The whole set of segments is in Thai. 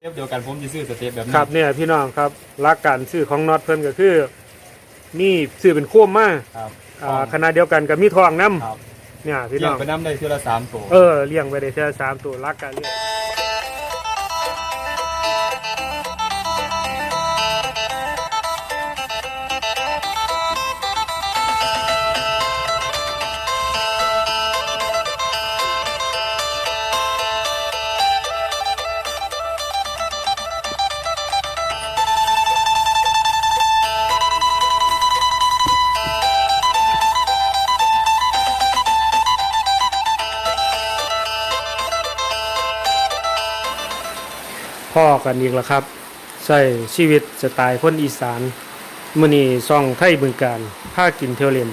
เทียบเดียวกันผมจะซื้อสเต็ปแบบนี้ครับเนี่ยพี่น้องครับรักการซื้อของน็อตเพิ่นก็คือ มีซื้อเป็นโค้มมาครับอ่าขนาดเดียวกันกับมีทองน้ครับำเนี่ยพี่เลี้น้ยองงไปน้ำได้เท่าละสามตัว เออเลี้ยงไปได้แค่สามตัวรักกันเลี้ยง กันอีกแล้วครับใช้ชีวิตสไตล์คนอีสานมื้อนี้ซ่องไทยบึงการพากินเทวเล่น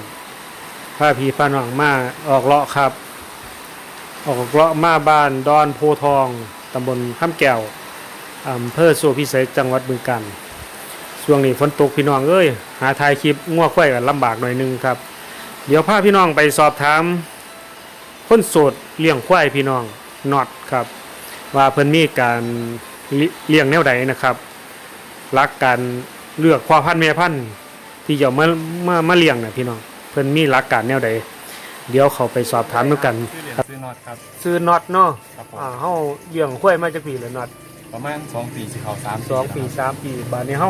พาพี่พาหน้องมาออกเลาะครับ ออกเลาะมาบ้านดอนโพทองตำบลข้ามแก้วอำเภอโซพิสัยจังหวัดบึงกาฬช่วงนี้ฝนตกพี่น้องเอ้ยหาถ่ายคลิปงัวควายกันลำบากหน่อยนึงครับ เดี๋ยวพาพี่น้องไปสอบถามคนโสดเลี้ยงควายพี่น้องน็อตครับ ว่าเพิ่นมีการ เลิเลี้ยงแนวใดนะครับรักการเลือกพ่อพันธุ์แม่พันธุ์ที่จะมามามาเลี้ยงนะพี่น้องเพิ่นมีหลักการแนวใดเดี๋ยวเขาไปสอบถามด้วยกันซื้อเหรียญซื้อน็อตครับซื้อน็อตเนาะครับผมอ่าเฮาเลี้ยงควายมาจากปีแล้วน็อตประมาณสองปีสิเขาสามสองปีสามปีบ้านนี้เฮา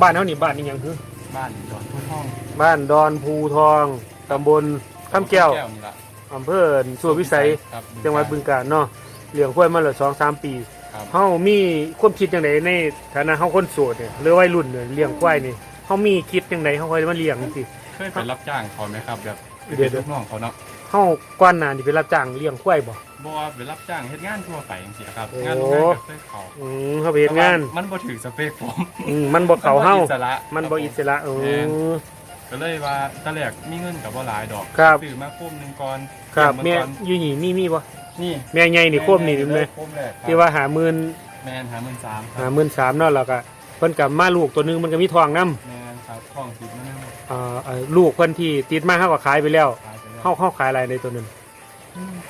บ้านเฮานี่บ้านนี้หยังคือบ้านดอนทุ่งห้อง บ้านดอนภูทองตำบลคำแก้วนี่ละอำเภอสัววิสัยครับจังหวัดบึงกาฬเนาะเลี้ยงควายมาแล้วสองสามปี ครับเฮามีความคิดจังไดในฐานะเฮาคนโสดเนี่ยหรือวัยรุ่นเนี่ยเลี้ยงควายนี่เฮามีคิดจังไดเฮาค่อยมาเลี้ยงจังซี่เคยไปรับจ้างเขาไหมครับ แบบเดี๋ยวเป็นลูกน้องเขาเนาะเฮาก่อนหน้านี่ไปรับจ้างเลี้ยงควายบ่บ่ว่าไปรับจ้างเฮ็ดงานทั่วไปอย่างเงี้ยครับโอ้งานโรงงานกับเคยเขาอืมเฮาไปเฮ็ดงานแต่ว่มันบ่ถือสเปคผมอืมมันบ่เข้าเฮาอิสระมันบ่อิสระเอแม่นอก็เลยว่าตอนแรกมีเงินกับบ่หลายดอกครับซื้อมาคุ้มหนึงก่อนครับเลี้แม่ยงาก่อนอยู่นี่มีมีบ่ นี่แม่ใหญ่นี่โคมนี่แม่โคมแรกครับที่ว่าหาหมื่นแมนหาหมื่นสามคหารับหมื่นสามเนาะแล้วก็เพิ่นก็มาลูกตัวหนึงมันก็มีทองนํแมนครับท้องสิบมันนั่งอ่าเอ่อลูกเพิ่นที่ติดมาเฮาก็ขายไปแล้วขายไปแล้วเฮาเฮาขายอะไรในตัวนั้น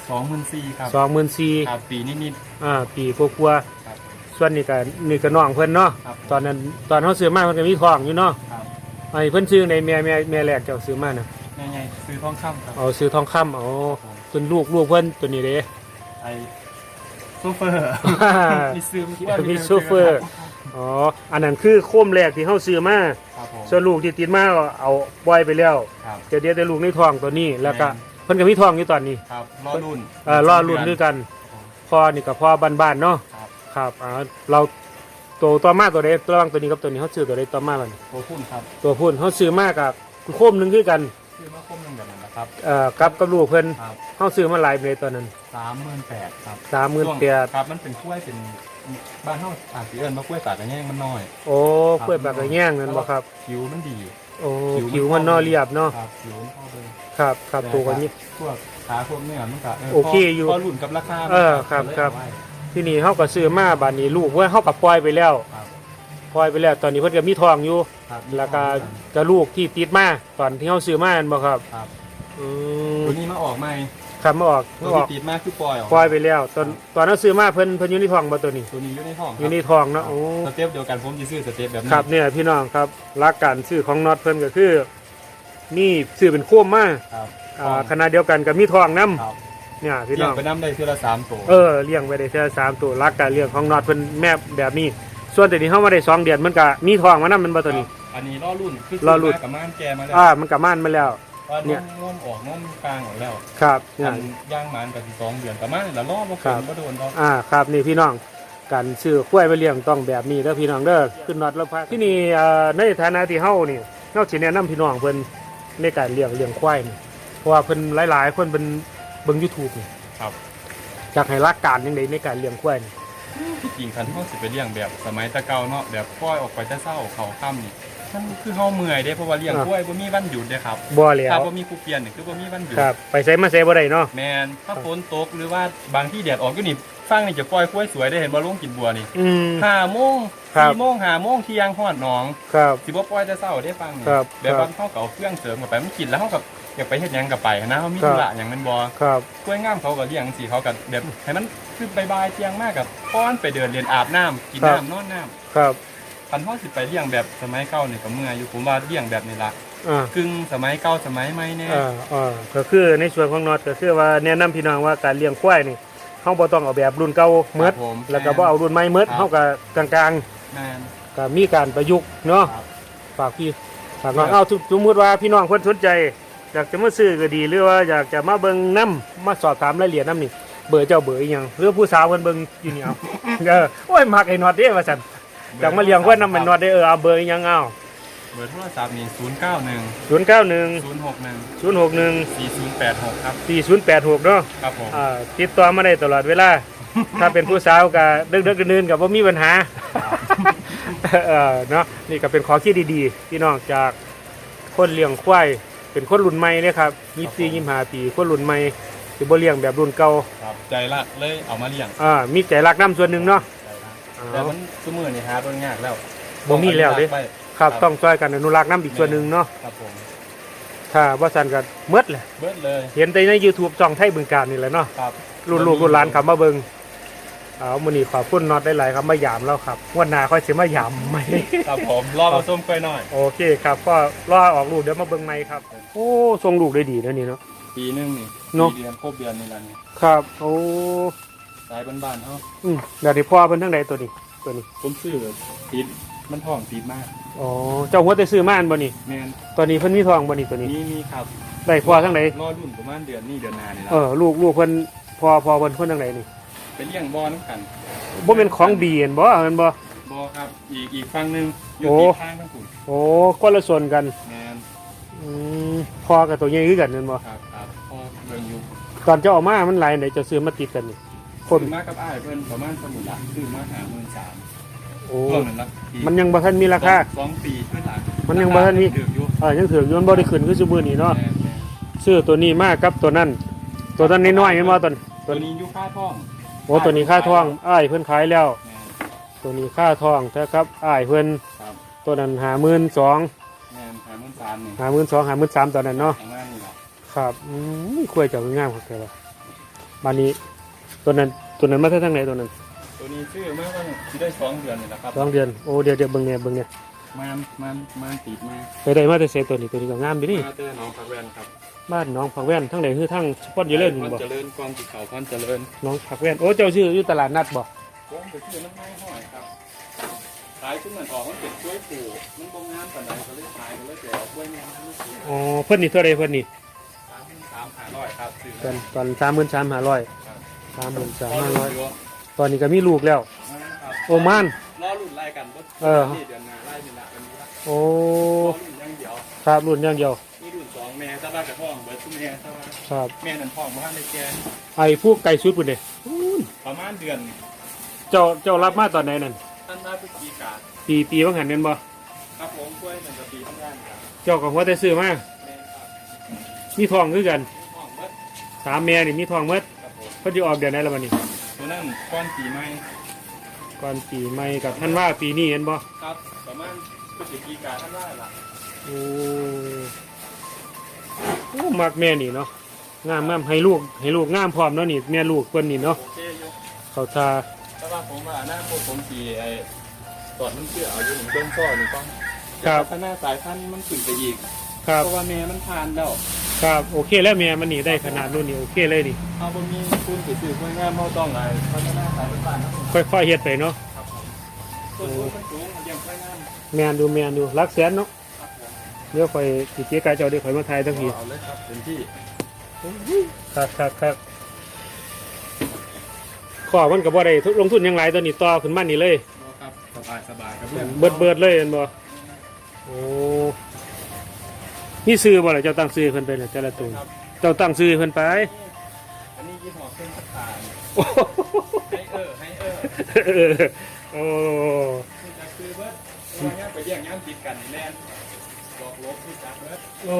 สองหมื่นสี่ครับ24,000ครับปีนิดอ่าปีกว่าๆๆครับส่วนนี้ก็นี่ก็น้องเพิ่นเนาะครับ ตอนนั้นตอนเขาซื้อมาเพิ่นก็มีทองอยู่เนาะครับไอ้เพิ่นซื้อในแม่แม่แม่แรกเจ้าซื้อมาน่ะแม่ไงซื้อทองคำครับเอาซื้อทองคำเอาส่ วนลูกลูกเพิ่นตัวนี้เด้ ไอซูเฟอร์ มีซื้อมีซูเฟอร์ อ๋อ อันนั้นคือโคมแรกที่เฮาซื้อมาครับผม ส่วนลูกที่ติดมาก็เอาปล่อยไปแล้วครับจะเดี๋ยวแต่ลูกในท้องตัวนี้แล้วก็เพิ่นก็มีท้องอยู่ตอนนี้ครับรอรุ่นเอ่อรอรุ่นด้วยกันพ่อนี่ก็พ่อบ้านๆเนาะ ครับครับอ่าเราตัวต่อมาตัวใดระหว่างตัวนี้กับตัวนี้เฮาซื้อตัวใดต่อมาบัดนี้โคพุ่นครับตัวพุ่นเฮาซื้อมากับโคมหนึงคือกัน ซื้อมาคมหนึงแบบนั้นนะครับ เอ่อกับกับลูกเพิ่นครับเขาซื้อมาหลายเมตรตอนนั้นสามหมื่นแปดครับสามหมื่นแปดครับ มันเป็นกล้วยเป็นบ้านเฮาอาจสิเอิ้นว่ากล้วยตากกระแยงมันน้อยโอ้กล้วยปากกระแย่งนั่นบ่ครับ ผิวมันดีโอ้ผิวมันนอเรียบเนาะครับผิวมันเข้าเลยครับครับตัวกันนี้ พวกขาพวกเนื้อมันก็โอเคอยู่พอรุ่นกับราคาเออครับครับเลยเอาไว้ที่นี่เขาก็ซื้อมาบานนี้ลูกเว่าเขากับปล่อยไปแล้ว ครับ ปล่อยไปแล้วตอนนี้เพิ่นก็มีทองอยู่ ครับแล้วก็จะลูกที่ติดมาตอนที่เขาซื้อมานั่นบ่ครับครับอืมตัวนี้มาออกใหม่ครับมาออกตัมาวออกที่ติดมากคือปล่อยออกปล่อยไปแล้ว ตอนตอนนั้นซื้อมาเพิ่นเพิ่นอยู่ในทองบ่ตัวนี้ตัวนี้อยู่ในห้องอยู่ในทองเนาะโอ้ สเต็ปเดียวกันผมจะซื้อสเต็ปแบบนี้ครับเนี่ยพี่น้องครับหลักการซื้อของน็อตเพิ่นก็คือนี่ซื้อเป็นโค้มมาครับอ่าขนาดเดียวกันกับมีทองนํครับเนี่ยพี่เลี้น้ยองงไปน้ำได้ทีละสามตัว เออเลี้ยงไปได้แค่สามตัวรักการเลี้ยงของนอดเพิ่นแม่แบบนี้ ส่วนตัวนี้เข้ามาได้สองเดือนมันก็มีทองมานํมันบ่ตัวนี้ อันนี้ล่อรุ่นคือล่อรุ่นซื้มากับม่านแกมาแล้วอ่ามันก็ม่านมาแล้วว่าเนี่เนี่ยยน้มออกน้มกลางออกแล้วครับเนี่อัยนย่างหมันกับสองเดือนกับม่านแล้วล่อบ่ครัเกิบนบ่โดนดอกอ่าครับนี่พี่น้องการซื้อข้วยไปเลี้ยงต้องแบบนี้เด้อพี่น้องเด้อขึ้นนอดแล้วพาที่นี่เอ่อในฐานะที่เฮานี่เฮาสิแนะนำพี่น้องเพิ่นในการเลี้ยงเลี้ยงควายนี่เพราะว่าเพิ่นหลาย ๆ คนเพิ่นเบิ่ง YouTube นี่ครับอยากให้รักการจังไดในการเลี้ยงควายนี่ ที่จริงคันเฮาสิไปเลี้ยงแบบสมัยแตะเก่าเนาะแบบปล่อยออกไปแต่เช้าเขาค่ำนี่มันคือเฮาเมื่อยเด้เพราะว่าเลี้ยงกล้วยบ่มีวันหยุดเด้ครับบ่แล้ถ้าวบ่มีผู้เปลี่ยนนี่คือบ่มีวันหยุดครับไปไสมาไสบ่ได้เนาะแมนถ้าฝนตกหรือว่าบางที่แดดออกก็นี่ฟังนี่จะปล่อยกล้วยสวยได้เห็นบ่ลงกินบัวนี่อืมห้าโมงครับสี่โมงห้าโมงเที่ยงฮอดหนองครับสิบ่ปล่อยแต่เช้าได้ฟังนี่ครับแบบครับ่าเขาก็เอาเครื่องเสริมเข้าไปมันกินแล้วเขากับ อยากไปเฮ็ดหยังก็ไปนะเขามีครับธุระหยังแมันบ่ครับ กล้วยงามเขาก็เลี้ยงสิเขาก็แบบให้มันคือบ่ายๆเที่ยงมากกับป้อนไปเดินเรียนอาบน้ำกินน้ำนอนน้ำครับคันเฮาสิไปเลี้ยงแบบสมัยเก่านี่ก็เมื่อยอยู่ผมว่าเลี้ยงแบบนี้ล่ะอ่ากึ่งสมัยเก่าสมัยใหม่แน่ อ่าอ่าก็คือในส่วนของนอตก็คือว่าแนะนำพี่น้องว่าการเลี้ยงควายนี่เฮาบ่ต้องเอาแบบรุ่นเก่าเมดครับผมแล้วก็บ่เอารุ่นใหม่เมดครับ เฮาก็กลางแม่น ๆก็มีการประยุกต์เนาะครับฝากพี่ฝากน้องครับ เอาทุกสมมุติว่าพี่น้องเพิ่นสนใจ อยากจะมาซื้อก็ดีหรือว่าอยากจะมาเบิ่งนํมาสอบถามรายละเอียดนํนี่เบอร์เจ้าเบอร์อีหยังหรือผู้สาวเพิ่นเบิ่งอยู่นี่เอาเออโอ้ยมักไอ้นอตเด้ว่าซั่นอยากมาเลี้ยงควายนำมันนอตได้เออเอาเบอร์อีหยังเอาเบอร์โทรศัพท์นี่091 091 061 061 4086ครับ4086เนาะครับผมอ่าติดต่อมาได้ตลอดเวลา ถ้าเป็นผู้สาวก็เดึกๆดื่นๆกับว่ามีปัญหาเออเนาะนี่ก็เป็นข้อคิดดีๆพี่น้องจากคนเลี้ยงควาย เป็นคนรุ่นใหม่เนี่ยครับยี่สี่ยี่ห้าปีคนรุ่นใหม่ที่บ่เลี้ยงแบบรุ่นเก่าครับใจรักเลยเอามาเลี้ยงอ่ามีใจรักน้ำส่วนหนึ่งเนาะใจรักอ้าแต่วมันซุมื้อนี่หาเบิ่งยากแล้วบ่มีแล้วเด้ไปครับครับต้องช่วยกันอนุรักษ์น้ำอีกส่วนหนึ่งเนาะครับผมถ้าว่าสันกันเมดแหละเบิดเลย เห็นแต่ใน YouTube ช่องไทยบึงการนี่แหละเนาะครับรุ่นลูกรุ่นหลานขับมาเบิง เอามื้อนี้ขอบคุณน็อตได้หลายครับมายามแล้วครับงวันหน้าค่อยสิมายามใหม่ครับผมรอผสมกล้วยน้อย โอเคครับ ก็รอออกลูกเดี๋ยวมาเบิ่งใหม่ครับ โอ้ทรงลูกได้ดีนะนี่เนาะ ปีหนึงนี่เนอะ ปีเดือนครบเดือนนี่ละนี่ครับ โอ้สายบ้านๆเฮาอืมเดี๋ยวที่พ่อเป็นทั้งใดตัวนี้ตัวนี้ผมซื้อติดมันท้องติดมากอ๋อเจ้าหัวแต่ซื้อมาอันบ่นี่แม่นตัวนี้เพิ่นมีทองบ่นี่ตัวนี้มีมีครับได้พ่อทั้งใดรอรุ่นประมาณเดือนนี้เดือนหน้านี่ละเออลูกลูกเพิ่นพ่อพ่อเพิ่นเพิ่นทั้งใดนี่ไป เลี้ยงบ่อน้ำกันบ่เป็นของดีเห็นบ่แม่นบ่บ่ครับ อีกอีกฝั่งหนึงอยู่โอ้ที่ข้างทั้งคุณโอ้คนละส่วนกันแม่นอืมพ่อกับตัวใหญ่คือกันแม่นบ่ครับครับพอเบิ่งอยู่ตอนเจ้าเออกมามันหลายไหนเจะซื้อมาติดกันนี่คนซื้อมากับอ้ายเพิ่นประมาณสมุนละซื้อมาหาหมื่นสามโอ้ช่วงนั้นละปีมันยังบ่ทันมีราคา สองปีขึ้นหลังมันยังบ่ทันมีถืออยู่เออยังถืออยู่มันบ่ได้ขึ้นคือซุมื้อนี้เนาะแม่นแม่นซื้อตัวนี้มากับตัวนั้น ตัวนั้นน้อยๆเห็นบ่ตัวตัวนี้อยู่ค่าท้อง โอ้ตัวนี้ค่าทองอ้ายเพิ่นขายแล้ว แม่น ตัวนี้ค่าทองแต่ครับอ้ายเพิ่นครับ ตัวนั้น52,000แม่นหาหมื่นสามนี่52,000 53,000ตอนนั้นเนาะประมาณนี้แหละครับอืมคุยเจ้างามครับแกว่าบัดนี้ ตัวนั้นตัวนั้นมาทางไหนตัวนั้นตัวนี้ซื้อมาว่าที่ได้สองเดือนนี่แหละครับสองเดือนโอ้เดี๋ยวเดี๋ยวเบิ่งเนี่ยเบิ่งเนี่ย มันมันมันติดมาไปได้มาแต่เสตัวนี้ตัวนี้ก็งามดีนี่มาแต่หน้องพักแวนครับบ้านหน้องผักแว่นทั้งไหนคือทั้งสปอนเจริญพันี่นบ่เจริญกองติดเขาพันเจริญหน้องผักแว่นโอ้เจ้าชื่ออยู่ตลาดนัดบ่ผมไปซื้อน้ำไม้ห้อยครับขายขึ้นเหมือนออกมันเป็นกล้วยปูมันบ่งามปานใดก็เลยขายก็เลยเดี๋ยวเอากล้วยงามมาซื้ออ๋อเพิ่นนี่เท่าไรเพิ่นนี่สามสามหาร้อยครับซื้อตอนตอนสามหมื่นสามห้าร้อยครับสามหมื่นสามพอห้ารุ่นร้อยอยู่ตอนนี้ก็มีลูกแล้วครับโอ้ม่านรอรุ่นไล่ กันบ่เออ นี่เดือนหน้าไล่นี่ละวันนี้ละโอ้รอรุ่นอย่างเดียวครับรุ่นอย่างเดียวนี่รุ่นสองแม่ตะบ้ากระท่องเบิดทุกแม่ตะบ้าครับ แม่นั่นท้องมาในแกไอ้พวกไก่ชุดปุ่นเด้ประมาณเดือนเจ้าเจ้ารับมาตอนไหนนั่นท่านมาพฤศจิกาปีปีว่างหันเงินบ่ครับผมกล้วยมันจะปีทั้งด้านครับเจ้าของว่าแต่ซื้อมาแม่ครับมีทองคือกันท้องเบิดสามแม่นี่มีทองเมดครับผมเพิ่นสิออกเดือนไหนแล้วบัดนี้ตัวนั้นก้อนปีใหม่ ก่อนปีใหม่กับท่านว่าปีนี้เห็นบ่ครับประมาณพฤศจิกาท่านว่าล่ะโอ้โอ้มักแม่นี่เนาะงามงามให้ลูกให้ลูกงามพร้อมเนาะนี่แม่ลูกเพิ่นนี่เนาะโอเคอยู่เขาทาแต่ว่าผมว่าอนาคตผมสีไอ้ตอดมันเชื่อเอาอยู่หนึ่งเบื้องซ้อหนึ่งต้องครับพัฒนาสายพันธุ์มันขึ้นไปอีกครับเพราะว่าแม่มันทานแล้ว ครับ โอเคแล้วแม่มันนี่ได้ขนาดนู้นนี่โอเคเลยนี่เอาบนมีคุณไปซื้อห้วยงามเขาต้องไอ้พัฒนาสายพันธุ์นะครับค่อยๆเฮ็ดไปเนาะต้นทุนมันสูงเยี่ยมห้วยงามแม่นดูแม่นดูรักแสนเนาะครับผมเดี๋ยวค่อยสิเจ๊กายเจ้าเดี๋ยวค่อยมาถ่ายทั้งทีเอาเลยครับเต็มที่ครับครับครับข้อมันก็บ่ได้ทุกลงทุนหยังหลายตัวนี้ต่อขึ้นมานี่เลยครับสบายสบายครับเบิดเบิดเลยเห็นบ่โอ้ นี่ซื้อบ่ล่ะเจ้าตั้งซื้อเพิ่นไปน่ะแต่ละตัวครับเจ้าตั้งซื้อเพิ่นไปอันนี้ยี่ห้อเครื่องตาลโอ้ให้เออให้เออเออโอ้คือจะซื้อเบิร์ดว่าง่ายไปเยี่ยงย่างติดกันนี่แน่นบอกลบคือจักเบิร์ดโอ้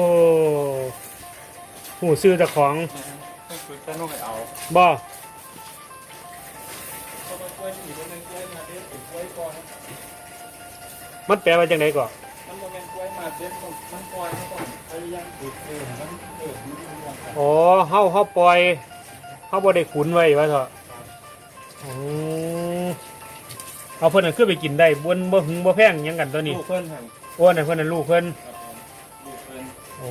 หูซื้อเจ้าของต้องฝึกจะน้อยเอาบ่เพราะว่ากล้วยที่อยู่บนนั้นกล้วยมาเด้เป็นกล้วยก่อนมันแปลว่าจังไดก่อนมันบ่แม่นกล้วย มาเด็ดต้องมันปล่อยมันต้องพยายามฝึกเออมันเออมันเรื่องกันอ๋อเฮาเฮาปล่อยเฮาบ่ได้ขุนไว้ว่าเถอะอืมเอาเพิ่นน่ะคือไปกินได้บ่นบ่หึงบ่แพงหยังกันตัวนี้ลูกเพิ่นหั่นโอ้นั่นเพิ่นน่ะลูกเพิ่นครับผมลูกเพิ่นโอ้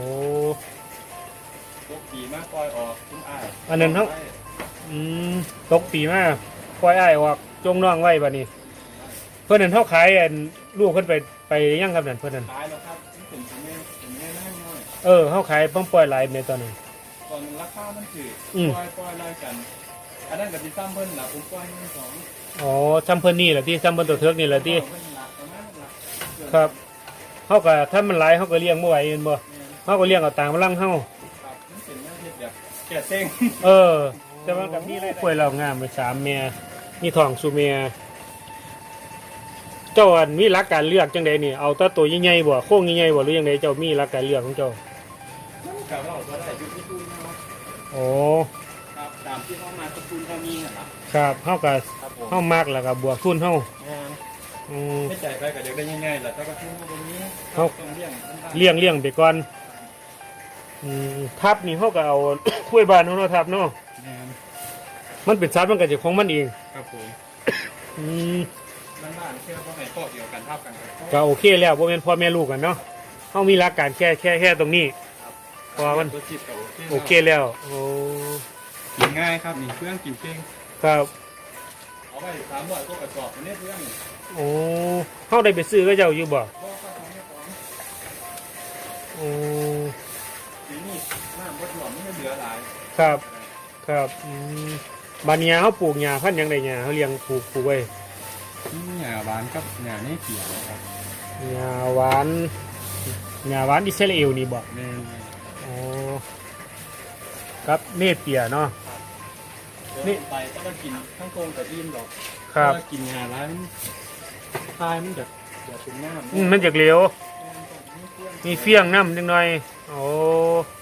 พวกปีมากปล่อยออกคุณอ้ายอันนั้นเนาะ อืมตกปีมาปล่อยอ้ายออกจงน้องไว้บัดนี้ เพิ่นนั่นเฮาขายอัน ลูกเพิ่นไปไปยังครับนั่นเพิ่นนั่นตายแล้วครับนี่เป็นถึงแม่ถึงแม่นั่งน้อยเออเฮาขายเพิ่นปล่อยหลายในตอนนั้น ตอนราคามันถืออืม ปล่อยปล่อยไล่กัน อันนั้นกับที่ซ้ำเพิ่นล่ะผมปล่อยเงินสองอ๋อซ้ำเพิ่นนี่แหละที่ซ้ำเพิ่นตัวเทือกนี่แหละที่ เพิ่นหลักประมาณหลักครับ เฮาก็ถ้ามันหลายเฮาก็เลี้ยงบ่ไหวแม่นบ่แม่นเฮาก็เลี้ยงเอาตามกำลังเฮาครับมันเป็นแนวเฮ็ดแบบแก่เซ้งเออ แต่ว่ากับนี่กล้วยเรางามไปสามเมียมีทองสุเมีย เจ้าอันมีหลักการเลือกจังใดนี่เอาแต่ตัวใหญ่ๆบ่โค้งใหญ่ๆบ่หรือยังไงเจ้ามีหลักการเลือกของเจ้ามันก็เราก็ได้อยู่ที่ตู้เนาะโอ้ครับตามที่เขามาสกุลเขามีน่ะล่ะครับเฮาก็ครับผมเฮามากแล้วก็บวกทุนเฮาแม่นอืม ไม่ใจายไปก็เดี๋ยวได้ง่ายๆแหละแต่ก็ทุ่งตรงนี้เขาต้องเลี้ยงมันได้เลี้ยงเลี้ยงไปก่อนอืมทับนี่เฮาก็เอากล้วยบ้านเฮาเนาะทับเนาะแม่นมันเป็นสัตว์มันก็จะของมันเอง ครับผมอืม บ้านๆเชื่อว่าให้โต๊ะเดียวกันทับกันครับก็โอเคแล้วบ่แม่นพ่อแม่ลูกกันเนาะเฮามีหลักการแค่แค่แค่ตรงนี้ พอมัน ตัวจิตก็โอเคแล้วโอ้กินง่ายครับนี่เครื่องกินเก่งครับเอาไว้สามร้อยก็กระสอบมันเนี่ยเพื่อนนี่โอ้เขาได้ไปซื้อก็เจ้าอยู่บ่บ่ก็ของเนี่ยของโอ้ปีนี้น้ำบดหลวมมันไม่เหลือหลายครับครับอืมบานหญ้าเขาปลูกหญ้าพันธุ์หยังได้หญ้าเขาเลี้ยงปลูกปลูกไว้นี่ หญ้าหวานกับหญ้านี่เขียวครับหญ้าหวานหญ้าหวานอิสราเอลนี่บ่แม่นอ๋อครับเนเปียเนาะ นี่ นี่ไปก็มากินทั้งโครงกับอิ่มดอกครับเพาะว่ากินหญ้าร้านทายมันจะจะเป็นน้ำอืมมันจากเหลวแม่นต้องมีเครื่องมีเฟี้ยงน้ำจังหน่อย โอ้แ